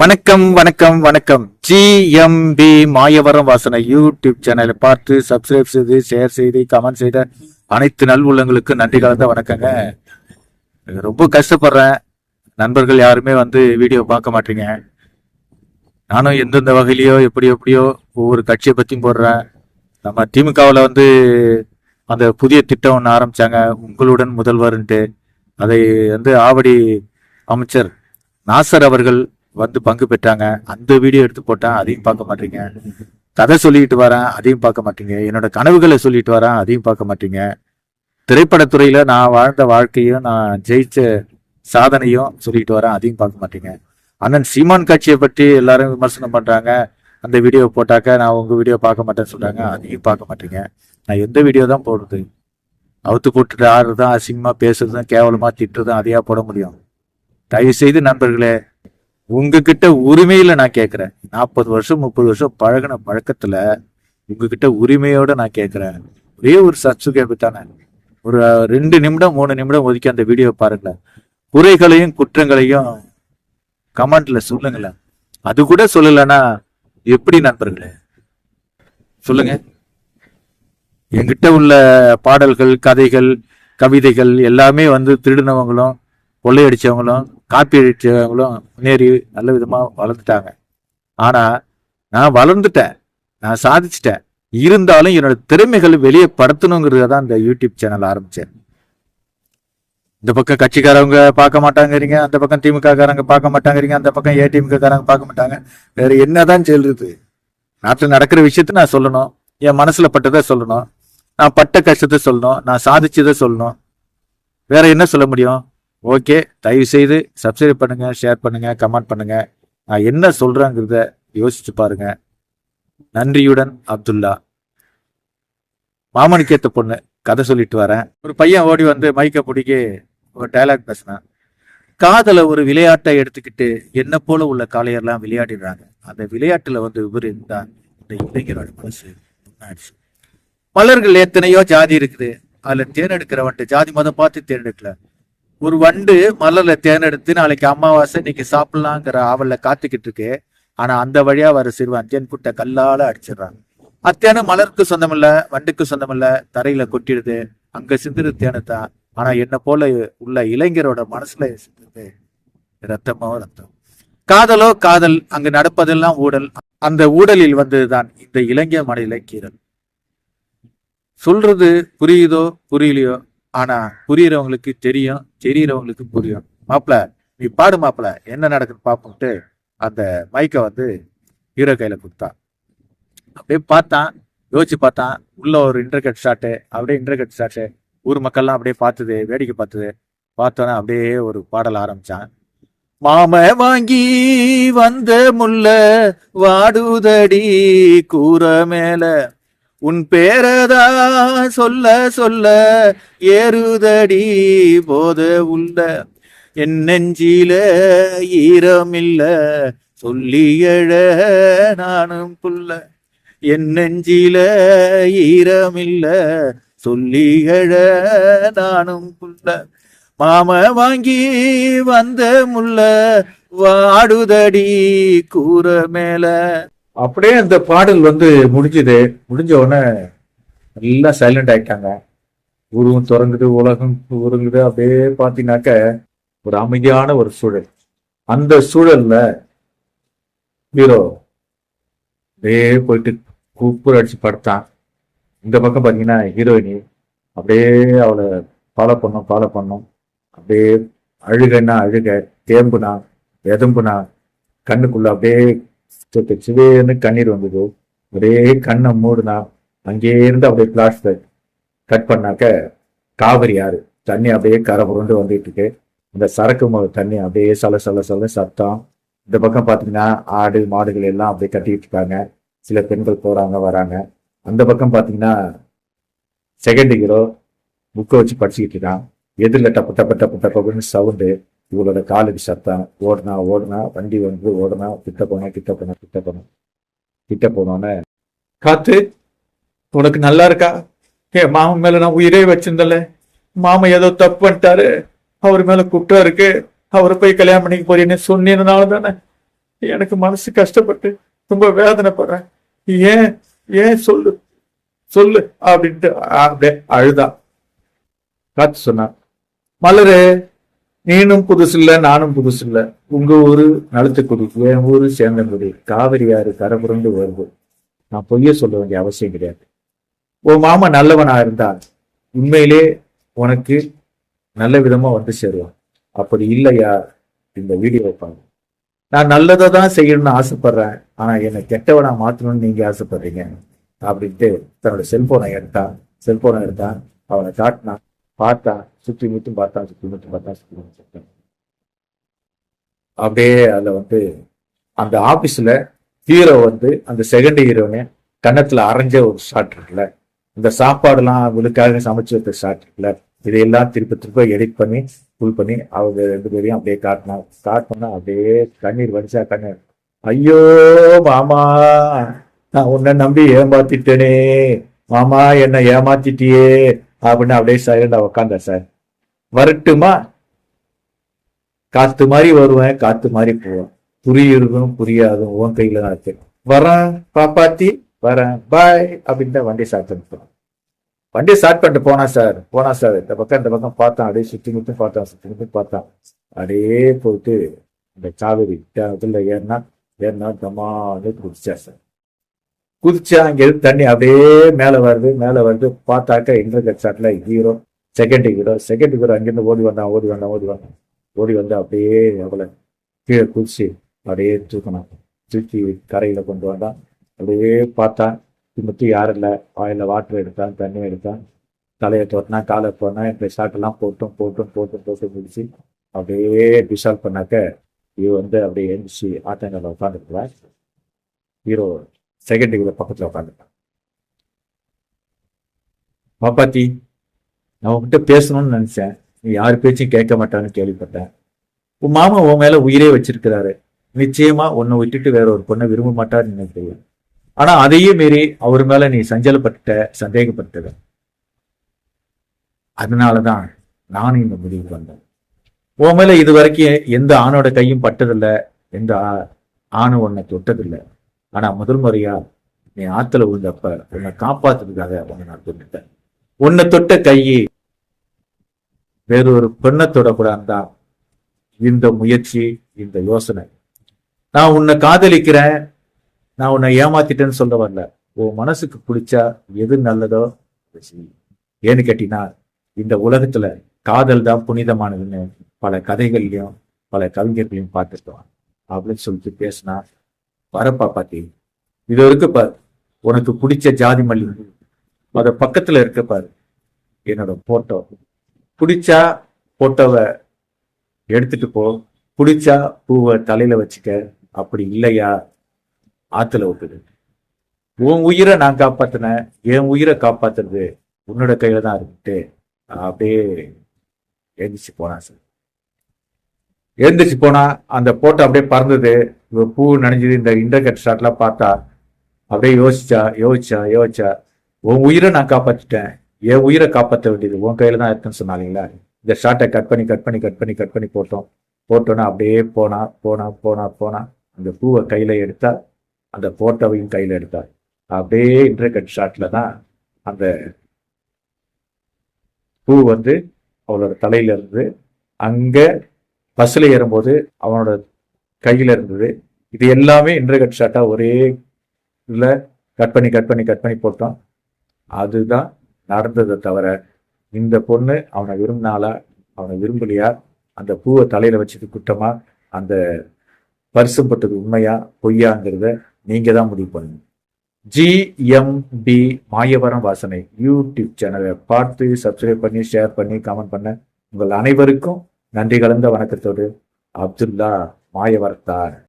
வணக்கம் வணக்கம் வணக்கம். ஜிஎம்பி மாயவரம் வாசனை யூடியூப் சேனலை பார்த்து சப்ஸ்கிரைப் செய்து ஷேர் செய்து கமெண்ட் செய்த அனைத்து நல்வுள்ளங்களுக்கும் நன்றி கலந்த வணக்கங்க. ரொம்ப கஷ்டப்படுறேன். நண்பர்கள் யாருமே வந்து வீடியோ பார்க்க மாட்டீங்க. நானும் எந்தெந்த வகையிலையோ எப்படி எப்படியோ ஒவ்வொரு கட்சியை பற்றியும் போடுறேன். நம்ம திமுகவில் வந்து அந்த புதிய திட்டம் ஒன்று ஆரம்பித்தாங்க உங்களுடன் முதல்வர்ன்ட்டு. அதை வந்து ஆவடி அமைச்சர் நாசர் அவர்கள் வந்து பங்கு பெற்றாங்க. அந்த வீடியோ எடுத்து போட்டேன் அதையும் பார்க்க மாட்டீங்க. கதை சொல்லிட்டு வரேன் அதையும் பார்க்க மாட்டீங்க. என்னோட கனவுகளை சொல்லிட்டு வரேன் அதையும் பார்க்க மாட்டீங்க. திரைப்படத்துறையில நான் வாழ்ந்த வாழ்க்கையும் நான் ஜெயிச்ச சாதனையும் சொல்லிட்டு வரேன் அதையும் பார்க்க மாட்டீங்க. அண்ணன் சீமான் கட்சியை பற்றி எல்லாரும் விமர்சனம் பண்றாங்க. அந்த வீடியோ போட்டாக்க நான் உங்க வீடியோ பார்க்க மாட்டேன்னு சொல்றாங்க அதையும் பார்க்க மாட்டீங்க. நான் எந்த வீடியோ தான் போடுறது? அவுத்து போட்டுட்டு ஆடுறதும் அசிங்கமா பேசுறதும் கேவலமா திட்டுறதும் அதையா போட முடியும்? தயவு செய்து நண்பர்களே உங்ககிட்ட உரிமையில நான் கேட்கிறேன் நாற்பது வருஷம் முப்பது வருஷம் பழகின பழக்கத்துல உங்ககிட்ட உரிமையோட நான் கேட்கிறேன் ஒரே ஒரு சப்ஸ்கிரைப் தானே. ஒரு ரெண்டு நிமிடம் மூணு நிமிடம் ஒதுக்கி அந்த வீடியோ பாருங்களேன். குறைகளையும் குற்றங்களையும் கமெண்ட்ல சொல்லுங்களேன். அது கூட சொல்லலைன்னா எப்படி நண்பர்களே? சொல்லுங்க. என்கிட்ட உள்ள பாடல்கள் கதைகள் கவிதைகள் எல்லாமே வந்து திருடினவங்களும் கொள்ளையடிச்சவங்களும் காப்பி அடித்தவங்களும் முன்னேறி நல்ல விதமாக வளர்ந்துட்டாங்க. ஆனால் நான் வளர்ந்துட்டேன். நான் சாதிச்சிட்டேன். இருந்தாலும் என்னோட திறமைகள் வெளியே படுத்தணுங்கிறத தான் இந்த யூடியூப் சேனல் ஆரம்பித்தேன் இந்த பக்கம் கட்சிக்காரவங்க பார்க்க மாட்டாங்கிறீங்க அந்த பக்கம் திமுககாரங்க பார்க்க மாட்டாங்கிறீங்க அந்த பக்கம் ஏடிஎம்காரங்க பார்க்க மாட்டாங்க. வேற என்னதான் சொல்றது நாட்டில் நடக்கிற விஷயத்த நான் சொல்லணும். என் மனசுல பட்டதை சொல்லணும். நான் பட்ட கஷ்டத்தை சொல்லணும். நான் சாதிச்சதை சொல்லணும். வேற என்ன சொல்ல முடியும்? ஓகே தயவு செய்து சப்ஸ்கிரைப் பண்ணுங்க ஷேர் பண்ணுங்க கமெண்ட் பண்ணுங்க. நான் என்ன சொல்றேங்கிறத யோசிச்சு பாருங்க. நன்றியுடன் அப்துல்லா. மாமனுக்கேத்த பொண்ணு கதை சொல்லிட்டு வரேன். ஒரு பையன் ஓடி வந்து மைக்க பிடிக்கி ஒரு டைலாக் பேசினான். காதலை ஒரு விளையாட்டை எடுத்துக்கிட்டு என்ன போல உள்ள காளையர்லாம் விளையாடிடுறாங்க. அந்த விளையாட்டுல வந்து இவர் இருந்தா இந்த இளைஞரோட மனசு மலர்கள் எத்தனையோ ஜாதி இருக்குது. அதுல தேர்ந்தெடுக்கிறவன்ட்டு ஜாதி மதம் பார்த்து தேர்ந்தெடுக்கல ஒரு வண்டு மலர்ல தேர்ந்தெடுத்து நாளைக்கு அமாவாசை இன்னைக்கு சாப்பிடலாங்கிற ஆவல்ல காத்துக்கிட்டு இருக்கு. ஆனா அந்த வழியா வர சிறுவன் தேன் குட்டை கல்லால அடிச்சிடுறாங்க அத்தேன மலருக்கு சொந்தமில்ல வண்டுக்கு சொந்தமில்ல தரையில கொட்டிடுது. அங்க சிந்துரு தேனத்தான் ஆனா என்ன போல உள்ள இளைஞரோட மனசுல சிந்துது. ரத்தமோ ரத்தம். காதலோ காதல். அங்கு நடப்பதெல்லாம் ஊடல். அந்த ஊடலில் வந்ததுதான் இந்த இளைஞர் மனையில கீரல் சொல்றது புரியுதோ புரியலையோ? ஆனா புரியறவங்களுக்கு தெரியும் தெரியறவங்களுக்கு புரியும். மாப்பிள நீ பாடு மாப்பிள என்ன நடக்குன்னு பார்ப்போம்ட்டு அந்த மைக்கை வந்து ஹீரோ கையில கொடுத்தா. அப்படியே பார்த்தான் யோசிச்சு பார்த்தான் உள்ள ஒரு இன்டர்கட் ஷாட்டு அப்படியே இன்டர்கட் ஷாட்டு ஊர் மக்கள்லாம் அப்படியே பார்த்தது வேடிக்கை பார்த்தது. பார்த்தோன்னே அப்படியே ஒரு பாடல் ஆரம்பிச்சான். மாம வாங்கி வந்த முல்ல வாடுதடி கூற மேல உன் பேரதா சொல்ல சொல்ல ஏறுதடி போத உள்ள. என் நெஞ்சில ஈரமில்ல சொல்லி எழ நானும் புல்ல. என் நெஞ்சில ஈரமில்ல சொல்லி எழ நானும் புல்ல. மாம வாங்கி வந்த முல்ல வாடுதடி கூற மேல. அப்படியே அந்த பாடல் வந்து முடிஞ்சுது. முடிஞ்ச உடனே நல்லா சைலண்ட் ஆயிட்டாங்க. உருவம் திறங்குது உலகம் உருங்குது. அப்படியே பார்த்தீங்கன்னாக்க ஒரு அமைதியான ஒரு சூழல். அந்த சூழல்ல ஹீரோ அப்படியே போயிட்டு கூப்பிட அடிச்சு படுத்தான். இந்த பக்கம் பார்த்தீங்கன்னா ஹீரோயினி அப்படியே அவளை ஃபாலோ பண்ணோம் ஃபாலோ பண்ணோம். அப்படியே அழுகன்னா அழுக தேம்புனா எதம்புனா கண்ணுக்குள்ள அப்படியே சிவ- சிவேன்னு கண்ணீர் வந்தது. ஒரே கண்ணை மூடுனா அங்கே இருந்து அப்படியே பிளாஸ்ல கட் பண்ணாக்க காவிரி ஆறு தண்ணி அப்படியே கரை புரண்டு வந்துட்டு இருக்கு. இந்த சரக்கு ம- தண்ணி அப்படியே சல சல சல சத்தம். இந்த பக்கம் பார்த்தீங்கன்னா ஆடு மாடுகள் எல்லாம் அப்படியே கட்டிட்டு இருக்காங்க. சில பெண்கள் போறாங்க வராங்க. அந்த பக்கம் பார்த்தீங்கன்னா செகண்ட் ஹீரோ புக்கை வச்சு படிச்சுக்கிட்டு இருக்கான். எதிரில் டப்பு டப்பு டப்பு டப்புன்னு சவுண்டு இவளோட காலுக்கு சத்தம். ஓடுனா ஓடுனா வண்டி வந்து ஓடுனா கிட்ட போனா கிட்ட போனா கிட்ட போனேன் கிட்ட போனோன்னே காத்து உனக்கு நல்லா இருக்கா? ஏ மாமன் மேல நான் உயிரே வச்சிருந்தல மாமன் ஏதோ தப்பு பண்ணிட்டாரு. அவர் மேல குற்றம் இருக்கு. அவரை போய் கல்யாணம் பண்ணிக்க போறீன்னு சொன்னதுனால தானே. எனக்கு மனசு கஷ்டப்பட்டு ரொம்ப வேதனைப்படுறேன். ஏன் ஏன் சொல்லு சொல்லு அப்படின்ட்டு அப்படியே அழுதா. காத்து சொன்னான் மலரு நீனும் புதுசில்ல நானும் புதுசில்ல. உங்க ஊரு நலத்துக்குடி என் ஊரு சேந்தங்குடி காவிரி ஆறு கரபுரண்டு வருது. நான் பொய்ய சொல்ல வேண்டிய அவசியம் கிடையாது. உன் மாமா நல்லவனா இருந்தா உண்மையிலே உனக்கு நல்ல விதமா வந்து சேருவான். அப்படி இல்லையா? இந்த வீடியோ பாருங்க. நான் நல்லதை தான் செய்யணும்னு ஆசைப்படுறேன். ஆனா என்னை கெட்டவனா மாத்தணும்னு நீங்க ஆசைப்படுறீங்க. அப்படின்ட்டு தன்னோட செல்போனை எடுத்தான். செல்போனை எடுத்தான். அவனை காட்டினான். பார்த்தான் சுற்றி முற்றும் பார்த்தான் சுற்றி முற்றும் பார்த்தான் சுற்றி முற்றும் பார்த்தான் அப்படியே அதில் வந்து அந்த ஆஃபீஸில் ஹீரோ வந்து அந்த செகண்ட் ஹீரோனே கன்னத்தில் அரைஞ்ச ஒரு ஷாட் இருக்குல்ல. இந்த சாப்பாடுலாம் அவங்களுக்காக சமைச்சு வைத்த ஷாட் இருக்குல்ல. இதையெல்லாம் திருப்ப திருப்ப எடிட் பண்ணி ஃபுல் பண்ணி அவங்க ரெண்டு பேரையும் அப்படியே காட்டினா காட்டினா அப்படியே கண்ணீர் வடிச்சா கண்ணீர். ஐயோ மாமா நான் உன்னை நம்பி ஏமாத்திட்டேனே. மாமா என்னை ஏமாத்திட்டியே. அப்படின்னு அப்படியே சைலண்டா உட்காந்தா சார் வரட்டுமா? காத்து மாதிரி வருவேன் காத்து மாதிரி போவேன். புரியுறதும் புரியாதும் உன் கையில தான் இருக்கு. வரேன் பாப்பாத்தி வரேன் பாய் அப்படின்னு வண்டி ஸ்டார்ட் பண்ணிட்டோம் வண்டி ஸ்டார்ட் பண்ணிட்டு போனா சார் போனா சார் இந்த பக்கம் இந்த பக்கம் பார்த்தான் அப்படியே சுத்தி முத்தும் பார்த்தான் சுத்தி முத்தும் பார்த்தான். அப்படியே போயிட்டு இந்த காவேரி இதுல ஏறினா ஏறினா தமான்னு குடிச்சா சார் குதிச்சா அங்க இருந்து தண்ணி அப்படியே மேலே வருது மேலே வருது. பார்த்தாக்க இன்டர்கட் ஷாட்டில் hero second hero second hero அங்கிருந்து ஓடி வந்தான் ஓடி வந்தான் ஓடி வந்தான். ஓடி வந்து அப்படியே அவளை கீழே குதிச்சு அப்படியே தூக்கினான். தூக்கி கரையில் கொண்டு வந்தான். அப்படியே பார்த்தான். சுற்றி யாரும் இல்லை. வாயில் வாட்டர் எடுத்தான் தண்ணி எடுத்தான். தலையை தோட்டினா காலை போனா இந்த ஷாட்டெல்லாம் போட்டும் போட்டும் போட்டும் போட்டு முடிச்சு அப்படியே டிசால்வ் பண்ணாக்க இவ வந்து அப்படியே எழுந்துச்சு. ஆட்டங்களில் உட்காந்துருக்குவேன் ஹீரோ செகண்ட் ஹீரோ பக்கத்தில் உட்காந்துருக்கான் பாப்பாத்தி நான் உன்கிட்ட பேசணும்னு நினைச்சேன். நீ யார் பேச்சும் கேட்க மாட்டான்னு கேள்விப்பட்டேன். உன் மாமா உன் மேல உயிரே வச்சிருக்கிறாரு. நிச்சயமா உன்னை விட்டுட்டு வேற ஒரு பொண்ணை விரும்ப மாட்டான்னு எனக்கு தெரியும். ஆனா அதையே மீறி அவர் மேல நீ சஞ்சலப்பட்ட சந்தேகப்பட்டது அதனாலதான் நானும் இந்த முடிவுக்கு வந்தேன். உன் மேல இது வரைக்கும் எந்த ஆணோட கையும் பட்டதில்ல. எந்த ஆணும் உன்னை தொட்டதில்ல. ஆனா முதல் முறையா நீ ஆத்துல விழுந்தப்ப உன்னை காப்பாத்துறதுக்காக உன்னை நான் தொட்டுட்டேன் உன்னை தொட்ட கையை வேறொரு பெண்ணை தொடக்கூடாதுதான் இந்த முயற்சி இந்த யோசனை. நான் உன்னை காதலிக்கிறேன் நான் உன்னை ஏமாத்திட்டேன்னு சொல்ல வரல. உன் மனசுக்கு பிடிச்சா எது நல்லதோ அதை செய். ஏன்னு கேட்டினா இந்த உலகத்துல காதல் தான் புனிதமானதுன்னு பல கதைகள்லையும் பல கவிஞர்களையும் பார்த்துட்டோம் அப்படின்னு சொல்லிட்டு பேசினா வரப்பா பாத்தி. இது இருக்கு பாரு. உனக்கு பிடிச்ச ஜாதி மல்லி. அத பக்கத்துல இருக்க பாரு. என்னோட போட்டோ பிடிச்சா போட்டோவை எடுத்துட்டு போ. பிடிச்சா பூவை தலையில வச்சுக்க. அப்படி இல்லையா? ஆத்துல விட்டுது உன் உயிரை நான் காப்பாத்தினேன். என் உயிரை காப்பாத்துறது உன்னோட கையில தான் இருக்குட்டு அப்படியே எழுந்திரிச்சு போனான் சார். எழுந்திரிச்சு போனா அந்த போட்டோ அப்படியே பறந்தது. பூ நனைஞ்சது இந்த இன்டர்கட் ஷாட்லாம் பார்த்தா அப்படியே யோசிச்சா யோசிச்சா யோசிச்சா உன் உயிரை நான் காப்பாத்திட்டேன். என் உயிரை காப்பாற்ற வேண்டியது உன் கையில தான் இருக்குன்னு சொன்னாங்களா இந்த ஷார்ட்டை கட் பண்ணி கட் பண்ணி கட் பண்ணி கட் பண்ணி போட்டோம். போட்டோன்னா அப்படியே போனா போனா போனா போனா அந்த பூவை கையில எடுத்தா அந்த போட்டோவையும் கையில எடுத்தா அப்படியே இன்டர்கட் ஷாட்ல தான் அந்த பூ வந்து அவளோட தலையில இருந்து பஸ்ஸில் ஏறும்போது அவனோட கையில் இருந்தது. இது எல்லாமே இன்டர்கட் ஷாட்டாக ஒரே இதில் கட் பண்ணி கட் பண்ணி கட் பண்ணி போட்டோம். அதுதான் நடந்ததை தவிர இந்த பொண்ணு அவனை விரும்பினாலா அவனை விரும்பலையா? அந்த பூவை தலையில் வச்சது குட்டமா அந்த பரிசுப்பட்டது உண்மையா? பொய்யாங்கிறத நீங்கள் தான் முடிவு பண்ணுங்க ஜிஎம்பி மாயவரம் வாசனை யூடியூப் சேனலை பார்த்து சப்ஸ்கிரைப் பண்ணி ஷேர் பண்ணி கமெண்ட் பண்ண உங்கள் அனைவருக்கும் நன்றி கலந்த வணக்கத்தோடு அப்துல்லா மாயவரத்தார்.